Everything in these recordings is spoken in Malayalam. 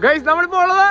ഗൈസ് നമ്മളിപ്പോ ഉള്ളത്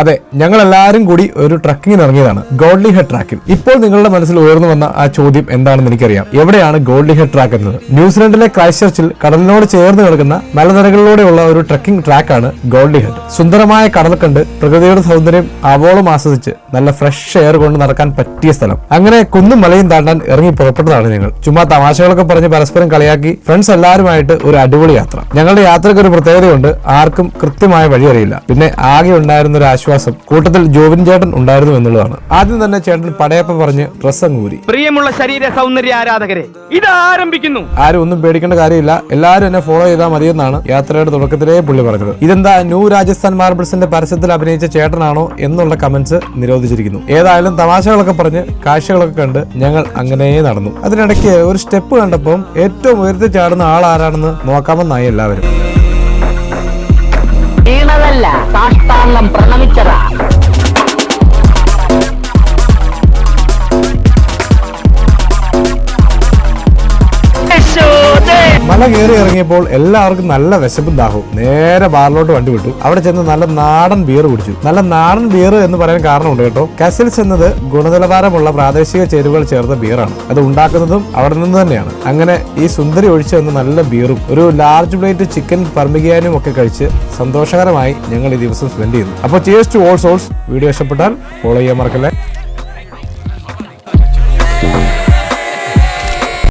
അതെ ഞങ്ങൾ എല്ലാവരും കൂടി ഒരു ട്രക്കിങ്ങിന് ഇറങ്ങിയതാണ്. ഗോൾഡി ഹെഡ് ട്രാക്കിൽ. ഇപ്പോൾ നിങ്ങളുടെ മനസ്സിൽ ഉയർന്നു വന്ന ആ ചോദ്യം എന്താണെന്ന് എനിക്കറിയാം. എവിടെയാണ് ഗോൾഡി ഹെഡ് ട്രാക്ക് എന്നത്? ന്യൂസിലൻഡിലെ ക്രൈസ്റ്റ് കടലിനോട് ചേർന്ന് കിടക്കുന്ന മലനിരകളിലൂടെയുള്ള ഒരു ട്രക്കിംഗ് ട്രാക്കാണ് ഗോൾഡി ഹെഡ്. സുന്ദരമായ കടൽ കണ്ട് പ്രകൃതിയുടെ സൗന്ദര്യം ആവോളം ആസ്വദിച്ച് നല്ല ഫ്രഷ് എയർ കൊണ്ട് നടക്കാൻ പറ്റിയ സ്ഥലം. അങ്ങനെ കുന്നും മലയും താണ്ടാൻ ഇറങ്ങി പുറപ്പെട്ടതാണ് ഞങ്ങൾ. ചുമ്മാ തമാശകളൊക്കെ പറഞ്ഞ് പരസ്പരം കളിയാക്കി ഫ്രണ്ട്സ് എല്ലാവരുമായിട്ട് ഒരു അടിപൊളി യാത്ര. ഞങ്ങളുടെ യാത്രയ്ക്ക് ഒരു പ്രത്യേകതയുണ്ട്. ആർക്കും കൃത്യമായ വഴി അറിയില്ല പിന്നെ ആകെ ഉണ്ടായിരുന്ന ഒരു ആശ്വാസം കൂട്ടത്തിൽ ജോബിൻ ചേട്ടൻ ഉണ്ടായിരുന്നു എന്നുള്ളതാണ്. ആദ്യം തന്നെ ചേട്ടൻ പടയപ്പ പറഞ്ഞ് ഡ്രസ് അങ്ങൂരി പ്രിയമുള്ള ശരീര സൗന്ദര്യ ആരാധകരെ ഇത് ആരംഭിക്കുന്നു. ആരും ഒന്നും പേടിക്കേണ്ട കാര്യമില്ല. എല്ലാവരും എന്നെ ഫോളോ ചെയ്താൽ മതിയെന്നാണ് യാത്രയുടെ തുടക്കത്തിലേ പുള്ളി പറഞ്ഞത്. ഇതെന്താ ന്യൂ രാജസ്ഥാൻ മാർബിൾസിന്റെ പരസ്യത്തിൽ അഭിനയിച്ച ചേട്ടനാണോ എന്നുള്ള കമന്റ്സ് നിരോധിച്ചിരിക്കുന്നു. ഏതായാലും തമാശകളൊക്കെ പറഞ്ഞ് കാഴ്ചകളൊക്കെ കണ്ട് ഞങ്ങൾ അങ്ങനെ നടന്നു. അതിനിടയ്ക്ക് ഒരു സ്റ്റെപ്പ് കണ്ടപ്പം ഏറ്റവും ഉയർത്തി ചാടുന്ന ആൾ ആരാണെന്ന് നോക്കാമെന്നായി എല്ലാവരും. മല കയറി ഇറങ്ങിയപ്പോൾ എല്ലാവർക്കും നല്ല വിശപ്പും ദാഹവും. നേരെ ബാറിലോട്ട് വണ്ടി വിട്ടു. അവിടെ ചെന്ന് നല്ല നാടൻ ബിയർ കുടിച്ചു. നല്ല നാടൻ ബിയർ എന്ന് പറയാൻ കാരണമുണ്ട് കേട്ടോ. കസിൽസ് എന്നത് ഗുണനിലവാരമുള്ള പ്രാദേശിക ചേരുവകൾ ചേർത്ത ബിയറാണ് അത് ഉണ്ടാക്കുന്നതും അവിടെ നിന്ന് തന്നെയാണ്. അങ്ങനെ ഈ സുന്ദരി ഒഴിച്ചു വന്ന നല്ല ബിയറും ഒരു ലാർജ് പ്ലേറ്റ് ചിക്കൻ പർമിഗിയാനും ഒക്കെ കഴിച്ച് സന്തോഷകരമായി ഞങ്ങൾ ഈ ദിവസം സ്പെൻഡ് ചെയ്യുന്നു. അപ്പോൾ chase to all souls video ഇഷ്ടപ്പെട്ടാൽ ഫോളോ ചെയ്യാൻ മറക്കല്ലേ?